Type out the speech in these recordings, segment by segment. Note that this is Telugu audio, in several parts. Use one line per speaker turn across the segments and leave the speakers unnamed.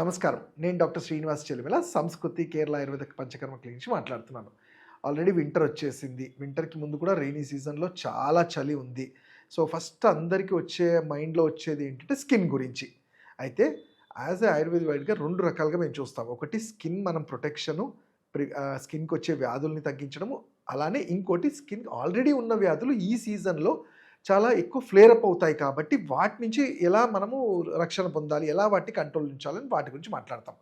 నమస్కారం. నేను డాక్టర్ శ్రీనివాస్ చెలిమెల సంస్కృతి కేరళ ఆయుర్వేద పంచకర్మ క్లినిక్ నుంచి మాట్లాడుతున్నాను. ఆల్రెడీ వింటర్ వచ్చేసింది. వింటర్కి ముందు కూడా రెయినీ సీజన్లో చాలా చలి ఉంది. సో ఫస్ట్ అందరికీ వచ్చే మైండ్లో వచ్చేది ఏంటంటే స్కిన్ గురించి. అయితే యాజ్ ఏ ఆయుర్వేద వైడ్గా రెండు రకాలుగా మేము చూస్తాం. ఒకటి స్కిన్ మనం ప్రొటెక్షను స్కిన్కి వచ్చే వ్యాధుల్ని తగ్గించడము. అలానే ఇంకోటి స్కిన్ ఆల్రెడీ ఉన్న వ్యాధులు ఈ సీజన్లో చాలా ఎక్కువ ఫ్లేర్ అప్ అవుతాయి కాబట్టి వాటి నుంచి ఎలా మనము రక్షణ పొందాలి ఎలా వాటిని కంట్రోల్ ఉంచాలని వాటి గురించి మాట్లాడతాం.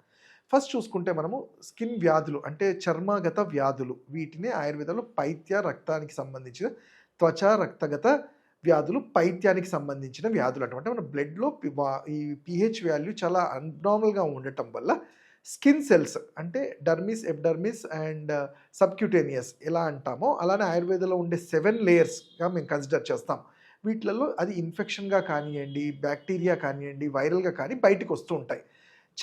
ఫస్ట్ చూసుకుంటే మనము స్కిన్ వ్యాధులు అంటే చర్మగత వ్యాధులు వీటిని ఆయుర్వేదంలో పైత్య రక్తానికి సంబంధించిన త్వచ రక్తగత వ్యాధులు పైత్యానికి సంబంధించిన వ్యాధులు అంటే మన బ్లడ్లో ఈ పిహెచ్ వాల్యూ చాలా అన్నార్మల్గా ఉండటం వల్ల స్కిన్ సెల్స్ అంటే డర్మిస్ ఎబ్డర్మిస్ అండ్ సబ్క్యూటేనియస్ ఎలా అంటామో అలానే ఆయుర్వేదంలో ఉండే సెవెన్ లేయర్స్గా మేము కన్సిడర్ చేస్తాం. వీటిలలో అది ఇన్ఫెక్షన్గా కానివ్వండి బ్యాక్టీరియా కానివ్వండి వైరల్గా కానీ బయటకు వస్తూ ఉంటాయి.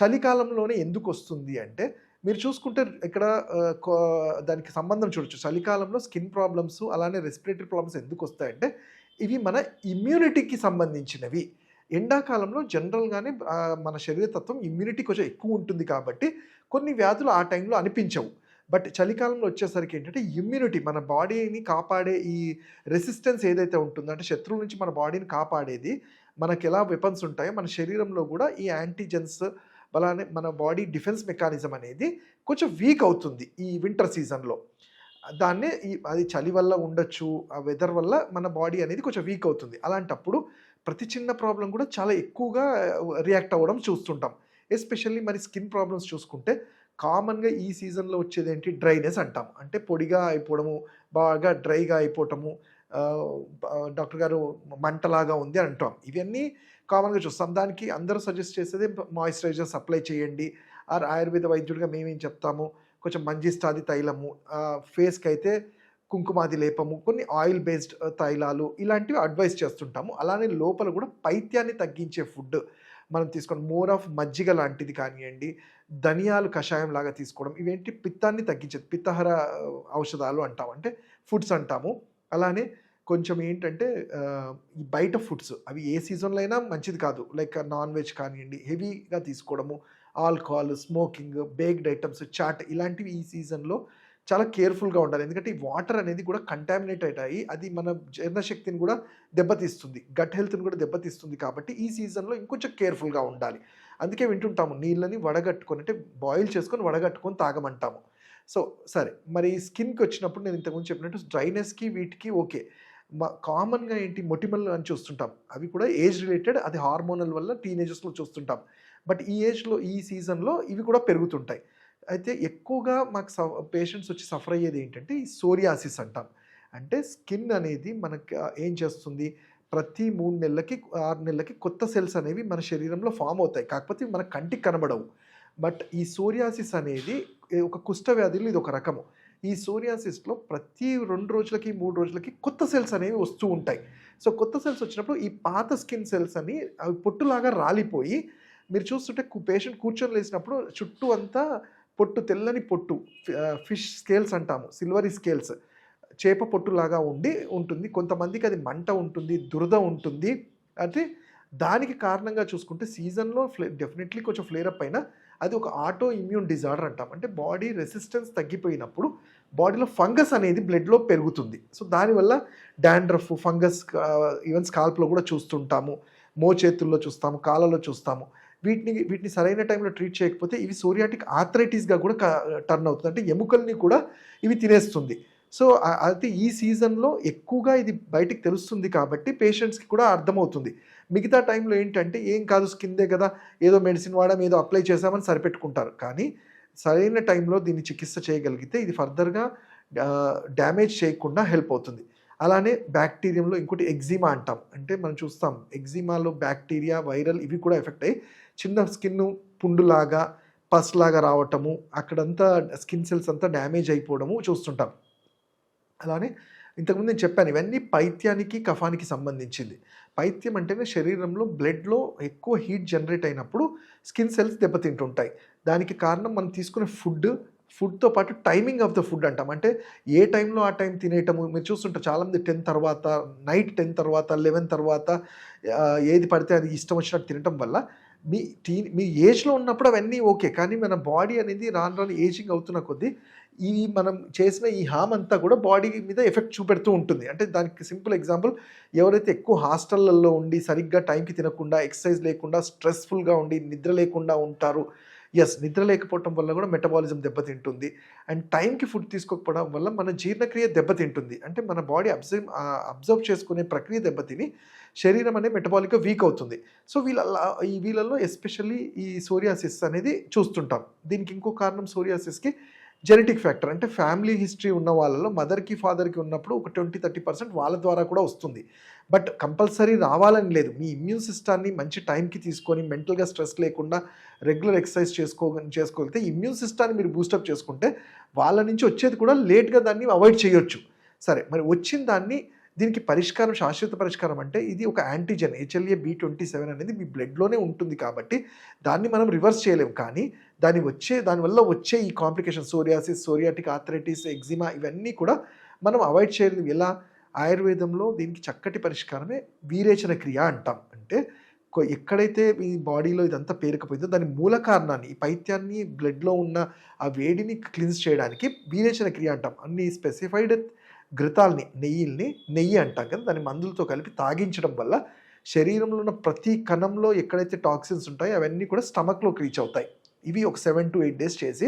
చలికాలంలోనే ఎందుకు వస్తుంది అంటే మీరు చూసుకుంటే ఇక్కడ కో- దానికి సంబంధం చూడొచ్చు. చలికాలంలో స్కిన్ ప్రాబ్లమ్స్ అలానే రెస్పిరేటరీ ప్రాబ్లమ్స్ ఎందుకు వస్తాయంటే ఇవి మన ఇమ్యూనిటీకి సంబంధించినవి. ఎండాకాలంలో జనరల్గానే మన శరీరతత్వం ఇమ్యూనిటీ కొంచెం ఎక్కువ ఉంటుంది కాబట్టి కొన్ని వ్యాధులు ఆ టైంలో అనిపించవు. బట్ చలికాలంలో వచ్చేసరికి ఏంటంటే ఇమ్యూనిటీ మన బాడీని కాపాడే ఈ రెసిస్టెన్స్ ఏదైతే ఉంటుందో అంటే శత్రువుల నుంచి మన బాడీని కాపాడేది మనకి ఎలా వెపన్స్ ఉంటాయో మన శరీరంలో కూడా ఈ యాంటీజెన్స్ అలానే మన బాడీ డిఫెన్స్ మెకానిజం అనేది కొంచెం వీక్ అవుతుంది ఈ వింటర్ సీజన్లో దాన్నే ఈ అది చలి వల్ల ఉండొచ్చు ఆ వెదర్ వల్ల మన బాడీ అనేది కొంచెం వీక్ అవుతుంది. అలాంటప్పుడు ప్రతి చిన్న ప్రాబ్లం కూడా చాలా ఎక్కువగా రియాక్ట్ అవ్వడం చూస్తుంటాం. ఎస్పెషల్లీ మరి స్కిన్ ప్రాబ్లమ్స్ చూసుకుంటే కామన్గా ఈ సీజన్లో వచ్చేది ఏంటి? డ్రైనెస్ అంటాం. అంటే పొడిగా అయిపోవడము బాగా డ్రైగా అయిపోవటము డాక్టర్ గారు మంటలాగా ఉంది అని అంటాం. ఇవన్నీ కామన్గా చూస్తాం. దానికి అందరూ సజెస్ట్ చేసేది మాయిశ్చరైజర్స్ అప్లై చేయండి. ఆర్ ఆయుర్వేద వైద్యుడిగా మేమేం చెప్తాము? కొంచెం మంజిస్తాది తైలము ఫేస్కి అయితే కుంకుమాది లేపము కొన్ని ఆయిల్ బేస్డ్ తైలాలు ఇలాంటివి అడ్వైస్ చేస్తుంటాము. అలానే లోపల కూడా పైత్యాన్ని తగ్గించే ఫుడ్ మనం తీసుకొని మోర్ ఆఫ్ మజ్జిగ లాంటిది కానివ్వండి ధనియాలు కషాయం లాగా తీసుకోవడం ఇవేంటి? పిత్తాన్ని తగ్గించేది. పిత్తహర ఔషధాలు అంటాం అంటే ఫుడ్స్ అంటాము. అలానే కొంచెం ఏంటంటే ఈ బయట ఫుడ్స్ అవి ఏ సీజన్లో అయినా మంచిది కాదు. లైక్ నాన్ వెజ్ కానివ్వండి హెవీగా తీసుకోవడము alcohol smoking baked items chaat ఇలాంటివి ఈ సీజన్లో చాలా కేర్ఫుల్గా ఉండాలి. ఎందుకంటే ఈ వాటర్ అనేది కూడా కంటామినేటెడ్ అయ్యి అది మన జీర్ణశక్తిని కూడా దెబ్బతీస్తుంది. గట్ హెల్త్ని కూడా దెబ్బతీస్తుంది కాబట్టి ఈ సీజన్లో ఇంకొంచెం కేర్ఫుల్గా ఉండాలి. అందుకే వింటుంటాము నీళ్ళని వడగట్టుకొని అంటే బాయిల్ చేసుకొని వడగట్టుకొని తాగమంటాము. సో సరే మరి స్కిన్కి వచ్చినప్పుడు నేను ఇంతకుముందు చెప్పినట్టు డ్రైనెస్కి వీటికి ఓకే. మా కామన్గా ఏంటి మొటిమల్ అని చూస్తుంటాం. అవి కూడా ఏజ్ రిలేటెడ్ అది హార్మోనల్ వల్ల టీనేజర్స్లో చూస్తుంటాం. బట్ ఈ ఏజ్లో ఈ సీజన్లో ఇవి కూడా పెరుగుతుంటాయి. అయితే ఎక్కువగా మాకు పేషెంట్స్ వచ్చి సఫర్ అయ్యేది ఏంటంటే ఈ సోరియాసిస్ అంటాం. అంటే స్కిన్ అనేది మనకి ఏం చేస్తుంది? ప్రతి మూడు నెలలకి ఆరు నెలలకి కొత్త సెల్స్ అనేవి మన శరీరంలో ఫామ్ అవుతాయి. కాకపోతే మన కంటికి కనబడవు. బట్ ఈ సోరియాసిస్ అనేది ఒక కుష్ఠ వ్యాధిలో ఇది ఒక రకము. ఈ సోరియాసిస్లో ప్రతి రెండు రోజులకి మూడు రోజులకి కొత్త సెల్స్ అనేవి వస్తూ ఉంటాయి. సో కొత్త సెల్స్ వచ్చినప్పుడు ఈ పాత స్కిన్ సెల్స్ అని అవి పొట్టులాగా రాలిపోయి మీరు చూస్తుంటే పేషెంట్ కూర్చొని లేచినప్పుడు చుట్టూ అంతా పొట్టు తెల్లని పొట్టు ఫిష్ స్కేల్స్ అంటాము సిల్వరీ స్కేల్స్. చేప పొట్టులాగా ఉండి ఉంటుంది. కొంతమందికి అది మంట ఉంటుంది దురద ఉంటుంది. అంటే దానికి కారణంగా చూసుకుంటే సీజన్లో ఫ్లే డెఫినెట్లీ కొంచెం ఫ్లేరప్ అయినా అది ఒక ఆటో ఇమ్యూన్ డిజార్డర్ అంటాం. అంటే బాడీ రెసిస్టెన్స్ తగ్గిపోయినప్పుడు బాడీలో ఫంగస్ అనేది బ్లడ్లో పెరుగుతుంది. సో దానివల్ల డాండ్రఫ్ ఫంగస్ ఈవెన్ స్కాల్ప్లో కూడా చూస్తుంటాము. మోచేతుల్లో చూస్తాము కాళ్ళలో చూస్తాము. వీటిని వీటిని సరైన టైంలో ట్రీట్ చేయకపోతే ఇవి సోరియాటిక్ ఆథరైటిస్గా కూడా టర్న్ అవుతుంది. అంటే ఎముకల్ని కూడా ఇవి తినేస్తుంది. సో అది ఈ సీజన్లో ఎక్కువగా ఇది బయటికి తెలుస్తుంది కాబట్టి పేషెంట్స్కి కూడా అర్థమవుతుంది. మిగతా టైంలో ఏంటంటే ఏం కాదు స్కిన్దే కదా ఏదో మెడిసిన్ వాడడం ఏదో అప్లై చేసామని సరిపెట్టుకుంటారు. కానీ సరైన టైంలో దీన్ని చికిత్స చేయగలిగితే ఇది ఫర్దర్గా డ్యామేజ్ చేయకుండా హెల్ప్ అవుతుంది. అలానే బ్యాక్టీరియంలో ఇంకోటి ఎగ్జిమా అంటాం. అంటే మనం చూస్తాం ఎగ్జిమాలో బ్యాక్టీరియా వైరల్ ఇవి కూడా ఎఫెక్ట్ అయ్యి చిన్న స్కిన్ పుండులాగా పస్ లాగా రావటము అక్కడంతా స్కిన్ సెల్స్ అంతా డ్యామేజ్ అయిపోవడము చూస్తుంటాం. అలానే ఇంతకుముందు నేను చెప్పాను ఇవన్నీ పైత్యానికి కఫానికి సంబంధించింది. పైత్యం అంటేనే శరీరంలో బ్లడ్లో ఎక్కువ హీట్ జనరేట్ అయినప్పుడు స్కిన్ సెల్స్ దెబ్బతింటుంటాయి. దానికి కారణం మనం తీసుకునే ఫుడ్ ఫుడ్తో పాటు టైమింగ్ ఆఫ్ ద ఫుడ్ అంటాం. అంటే ఏ టైంలో ఆ టైం తినేయటము మీరు చూస్తుంటారు చాలామంది టెన్ తర్వాత నైట్ టెన్ తర్వాత లెవెన్ తర్వాత ఏది పడితే అది ఇష్టం వచ్చినట్టు తినటం వల్ల మీ టీ మీ ఏజ్లో ఉన్నప్పుడు అవన్నీ ఓకే. కానీ మన బాడీ అనేది రాను రాను ఏజింగ్ అవుతున్న కొద్దీ ఈ మనం చేసిన ఈ హామ్ అంతా కూడా బాడీ మీద ఎఫెక్ట్ చూపెడుతూ ఉంటుంది. అంటే దానికి సింపుల్ ఎగ్జాంపుల్ ఎవరైతే ఎక్కువ హాస్టళ్ళల్లో ఉండి సరిగ్గా టైంకి తినకుండా ఎక్సర్సైజ్ లేకుండా స్ట్రెస్ఫుల్గా ఉండి నిద్ర లేకుండా ఉంటారు ఎస్ నిద్ర లేకపోవటం వల్ల కూడా మెటబాలిజం దెబ్బతింటుంది. అండ్ టైంకి ఫుడ్ తీసుకోకపోవడం వల్ల మన జీర్ణక్రియ దెబ్బతింటుంది. అంటే మన బాడీ అబ్జర్వ్ అబ్జర్వ్ చేసుకునే ప్రక్రియ దెబ్బతిని శరీరం అనేది మెటబాలిక్గా వీక్ అవుతుంది. సో వీళ్ళ ఈ వీళ్ళల్లో ఎస్పెషల్లీ ఈ సోరియాసిస్ అనేది చూస్తుంటాం. దీనికి ఇంకో కారణం సోరియాసిస్కి జెనెటిక్ ఫ్యాక్టర్ అంటే ఫ్యామిలీ హిస్టరీ ఉన్న వాళ్ళలో మదర్కి ఫాదర్కి ఉన్నప్పుడు ఒక ట్వంటీ థర్టీ పర్సెంట్ వాళ్ళ ద్వారా కూడా వస్తుంది. బట్ కంపల్సరీ రావాలని లేదు. మీ ఇమ్యూన్ సిస్టాన్ని మంచి టైంకి తీసుకొని మెంటల్గా స్ట్రెస్ లేకుండా రెగ్యులర్ ఎక్సర్సైజ్ చేసుకో చేసుకోగలిగితే ఇమ్యూన్ సిస్టాన్ని మీరు బూస్టప్ చేసుకుంటే వాళ్ళ నుంచి వచ్చేది కూడా లేట్గా దాన్ని అవాయిడ్ చేయొచ్చు. సరే మరి వచ్చిన దాన్ని దీనికి పరిష్కారం శాశ్వత పరిష్కారం అంటే ఇది ఒక antigen HLA B twenty seven అనేది మీ బ్లడ్లోనే ఉంటుంది కాబట్టి దాన్ని మనం రివర్స్ చేయలేము. కానీ దాని వచ్చే దానివల్ల వచ్చే ఈ complication psoriasis psoriatic arthritis eczema ఇవన్నీ కూడా మనం అవాయిడ్ చేయలేదు ఎలా? ఆయుర్వేదంలో దీనికి చక్కటి పరిష్కారమే వీరేచన క్రియ అంటాం. అంటే ఎక్కడైతే ఈ బాడీలో ఇదంతా పేరుకుపోయిందో దాని మూల కారణాన్ని ఈ పైత్యాన్ని బ్లడ్లో ఉన్న ఆ వేడిని క్లిన్స్ చేయడానికి వీరేచన క్రియ అంటాం. అన్ని స్పెసిఫైడ్ ఘృతాల్ని నెయ్యిల్ని నెయ్యి అంటాం కదా. దాన్ని మందులతో కలిపి తాగించడం వల్ల శరీరంలో ఉన్న ప్రతి కణంలో ఎక్కడైతే టాక్సిన్స్ ఉంటాయో అవన్నీ కూడా స్టమక్లోకి రీచ్ అవుతాయి. ఇవి ఒక సెవెన్ టు ఎయిట్ డేస్ చేసి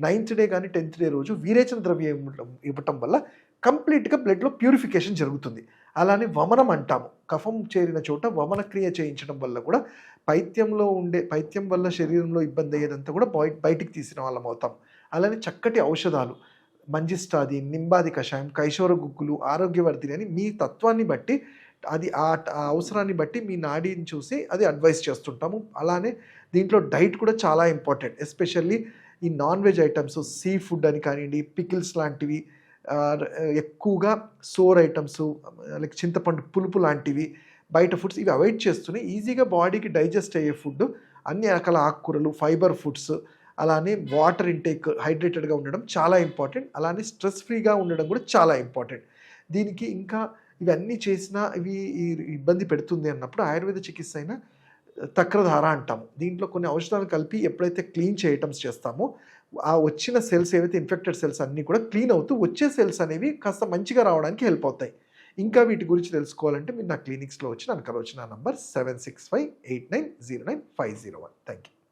నైన్త్ డే కానీ టెన్త్ డే రోజు వీరేచన ద్రవ్యం ఇవ్వటం ఇవ్వటం వల్ల కంప్లీట్గా బ్లడ్లో ప్యూరిఫికేషన్ జరుగుతుంది. అలానే వమనం అంటాము. కఫం చేరిన చోట వమన క్రియ చేయించడం వల్ల కూడా పైత్యంలో ఉండే పైత్యం వల్ల శరీరంలో ఇబ్బంది అయ్యేదంతా కూడా బయట బయటికి తీసిన వాళ్ళం అవుతాం. అలానే చక్కటి ఔషధాలు మంజిష్టాది నింబాది కషాయం కైశోర గుగ్గులు ఆరోగ్యవర్ధిని అని మీ తత్వాన్ని బట్టి అది ఆ ఆ అవసరాన్ని బట్టి మీ నాడీని చూసి అది అడ్వైస్ చేస్తుంటాము. అలానే దీంట్లో డైట్ కూడా చాలా ఇంపార్టెంట్. ఎస్పెషల్లీ ఈ non veg items sea food అని కానివ్వండి పికిల్స్ లాంటివి ఎక్కువగా సోర్ ఐటమ్స్ లైక్ చింతపండు పులుపు లాంటివి బయట ఫుడ్స్ ఇవి అవాయిడ్ చేస్తూనే ఈజీగా బాడీకి డైజెస్ట్ అయ్యే ఫుడ్ అన్ని రకాల ఆకుకూరలు ఫైబర్ ఫుడ్స్ అలానే వాటర్ ఇంటేక్ హైడ్రేటెడ్గా ఉండడం చాలా ఇంపార్టెంట్. అలానే స్ట్రెస్ ఫ్రీగా ఉండడం కూడా చాలా ఇంపార్టెంట్. దీనికి ఇంకా ఇవన్నీ చేసినా ఇవి ఈ ఇబ్బంది పెడుతుంది అన్నప్పుడు ఆయుర్వేద చికిత్స అయినా తక్రధార అంటాము దీంట్లో కొన్ని ఔషధాలు కలిపి ఎప్పుడైతే క్లీన్ చేయటమ్స్ చేస్తామో ఆ వచ్చిన సెల్స్ ఏవైతే ఇన్ఫెక్టెడ్ సెల్స్ అన్నీ కూడా క్లీన్ అవుతూ వచ్చే సెల్స్ అనేవి కాస్త మంచిగా రావడానికి హెల్ప్ అవుతాయి. ఇంకా వీటి గురించి తెలుసుకోవాలంటే మీరు నా క్లినిక్స్లో వచ్చి నాకు వచ్చిన number seven six five eight nine zero nine five zero one. Thank you